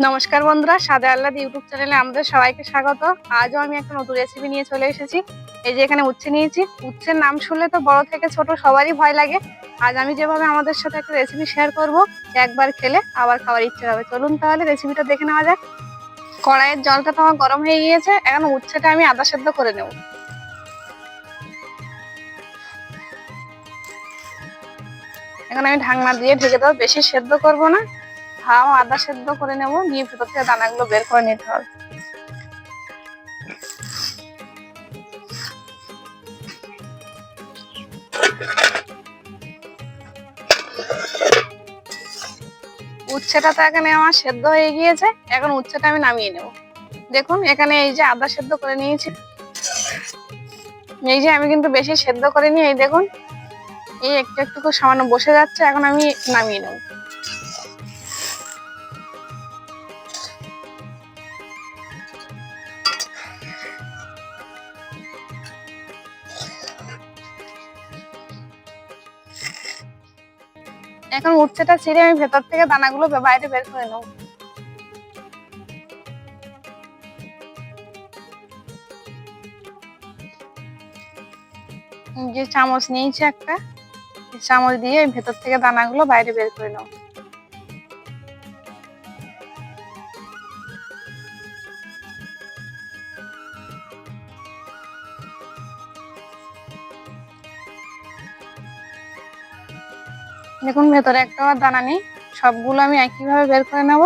নমস্কার বন্ধুরা, সাদা আল্লাদ ইউটিউব চ্যানেলে আমাদের সবাইকে স্বাগত। আজও আমি একটা নতুন রেসিপি নিয়ে চলে এসেছি। এই যে এখানে উচ্ছে নিয়েছি। উচ্ছের নাম শুনলে তো বড় থেকে ছোট সবারই ভয় লাগে। আজ আমি যেভাবে আমাদের সাথে একটা রেসিপি শেয়ার করব, একবার খেলে আবার খাওয়ার ইচ্ছে হবে। চলুন তাহলে রেসিপিটা দেখে নেওয়া যাক। কড়াইয়ের জলটা তো আমার গরম হয়ে গিয়েছে, এখন উচ্ছেটা আমি আদা সেদ্ধ করে নেব। এখন আমি ঢাকনা দিয়ে ঢেকে দেবো, বেশি সেদ্ধ করব না। হাও আদা সেদ্ধ করে নেব, নিয়ে ভেতর থেকে দানাগুলো বের করে নিতে হবে। উচ্ছেটা তো এখানে আমার সেদ্ধ হয়ে গিয়েছে, এখন উচ্ছেটা আমি নামিয়ে নেব। দেখুন, এখানে এই যে আদা সেদ্ধ করে নিয়েছি। এই যে আমি কিন্তু বেশি সেদ্ধ করিনি, এই দেখুন, এই একটু একটু করে সামান্য বসে যাচ্ছে, এখন আমি নামিয়ে নেব। এখন উচ্ছেটা ছিঁড়ে আমি ভেতর থেকে দানাগুলো বাইরে বের করে নেব। যে চামচ নিয়েছি একটা চামচ দিয়ে ভেতর থেকে দানাগুলো বাইরে বের করে নেব। দেখুন ভেতরে একটা দানা নেই। সবগুলো আমি একইভাবে বের করে নেব।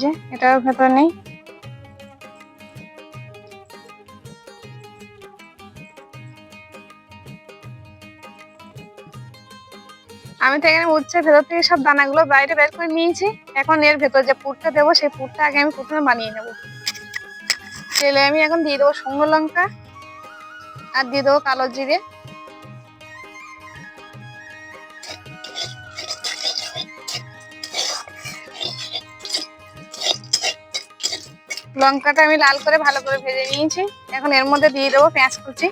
যে ভেতরে নেই। আমি তো এখানে উচ্ছে ভেতর থেকে সব দানাগুলো বাইরে বের করে নিয়েছি। এখন এর ভেতর যে পুরটা দেবো, সেই পুরটা আগে আমি প্রথমে বানিয়ে নেব। তেলে আমি এখন দিয়ে দেবো শুকনো লঙ্কা আর দিয়ে দেবো কালো জিরে। লঙ্কাটা আমি লাল করে ভালো করে ভেজে নিয়েছি। এখন এর মধ্যে দিয়ে দেবো পেঁয়াজ কুচি।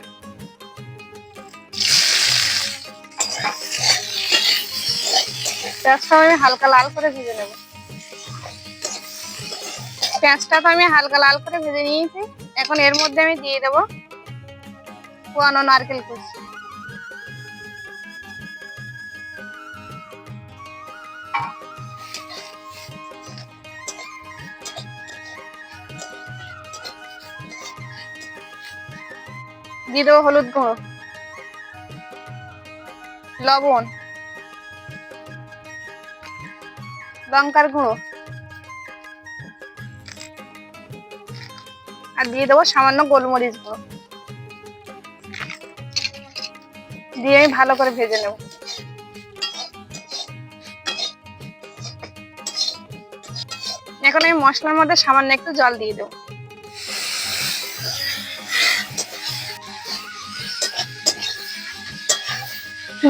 পেঁয়াজটা আমি হালকা লাল করে ভেজে নেব। পেঁয়াজটা তো আমি হালকা লাল করে ভেজে নিয়েছি। এখন এর মধ্যে আমি দিয়ে দেবো কোয়ানো নারকেল কুচি। দিয়ে দেবো হলুদ গুঁড়ো। লবণ। লঙ্কার গুঁড়ো। আর দিয়ে দেবো সামান্য গোলমরিচ গুঁড়ো। দিয়ে আমি ভালো করে ভেজে নেব। এখন আমি মশলার মধ্যে সামান্য একটু জল দিয়ে দেবো।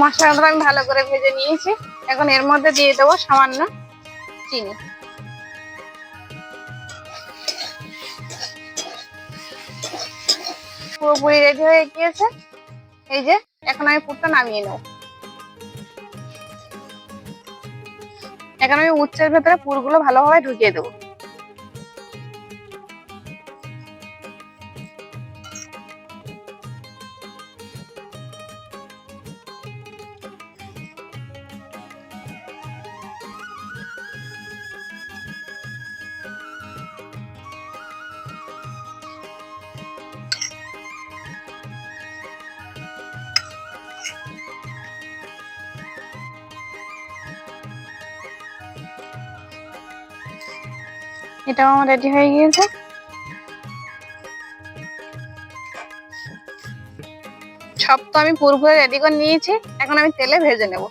মশলাটা আমি ভালো করে ভেজে নিয়েছি। এখন এর মধ্যে দিয়ে দেবো সামান্য চিনি পুরোপুরি রেডি হয়ে গিয়েছে। এই যে, এখন আমি পুরটা নামিয়ে নেব। এখন আমি উচ্চের ভেতরে পুরগুলো ভালোভাবে ঢুকিয়ে দেবো। এটাও আমার রেডি হয়ে গিয়েছে। সব তো আমি পুরোপুরি রেডি করে নিয়েছি, এখন আমি তেলে ভেজে নেব।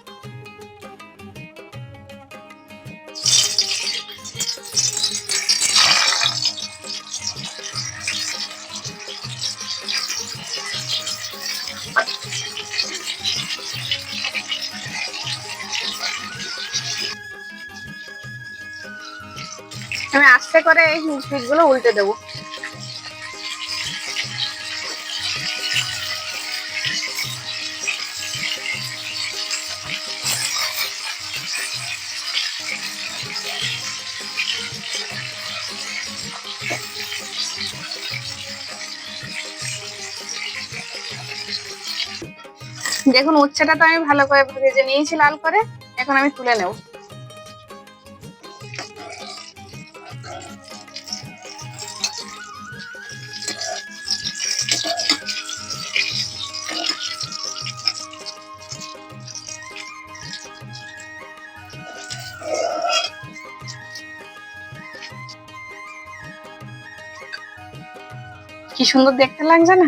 আমি আস্তে করে এই পিঠগুলো উল্টে দেবো। দেখুন, উচ্ছেটা তো আমি ভালো করে ভেজে নিয়েছি লাল করে, এখন আমি তুলে নেব। কি সুন্দর দেখতে লাগছে না?